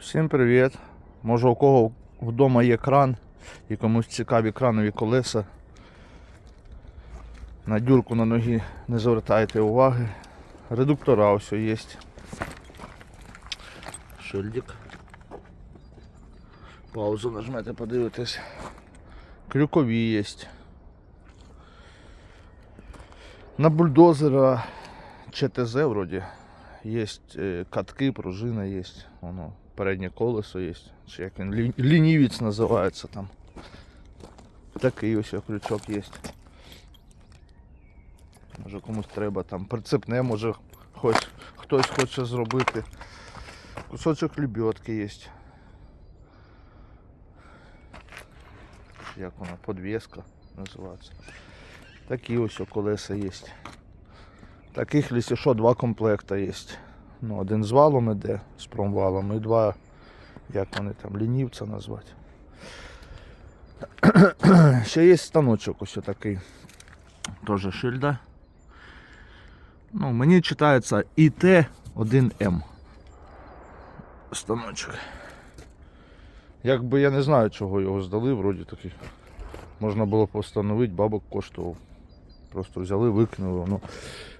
Всім привіт! Може у кого вдома є кран і комусь цікаві кранові колеса. На дюрку на ноги не звертайте уваги. Редуктора все є. Шильдик. Паузу нажмете, подивитесь. Крюкові є. На бульдозера ЧТЗ вроді є е, катки, пружина є. Воно переднє колесо є. Чи як він лі- лінівець називається там. Такий ось крючок є. Може комусь треба там прицепне, може хоч, хтось хоче зробити. Кусочок лебедки є. Як вона, подвеска називається. Такі ось колеса є. Таких, якщо що, два комплекта є. Ну, один з валом іде, з промвалом, і два, як вони там, лінівця назвати. Ще є станочок ось такий. Теж шильда. Ну, мені читається ІТ-1М. Станочок. Якби я не знаю, чого його здали, вроді такий. Можна було б встановити, бабок коштував. Просто взяли, викинули. Ну,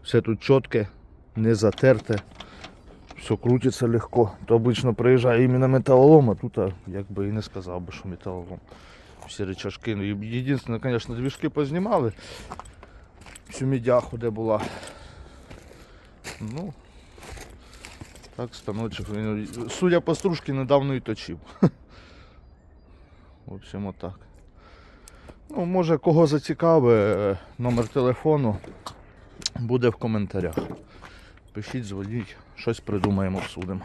все тут чітке, не затерте, все крутиться легко. То обично приїжджає іменно металолом, а тут а, якби і не сказав би, що металолом. Всі речашки. Ну, Єдине, звісно, двіжки познімали. Всю мідяху, де була. Ну, так, станочок. Судя по стружці, недавно і точив. В общем, отак. Ну, може, кого зацікавить, е, номер телефону буде в коментарях. Пишіть, дзвоніть, щось придумаємо, обсудимо.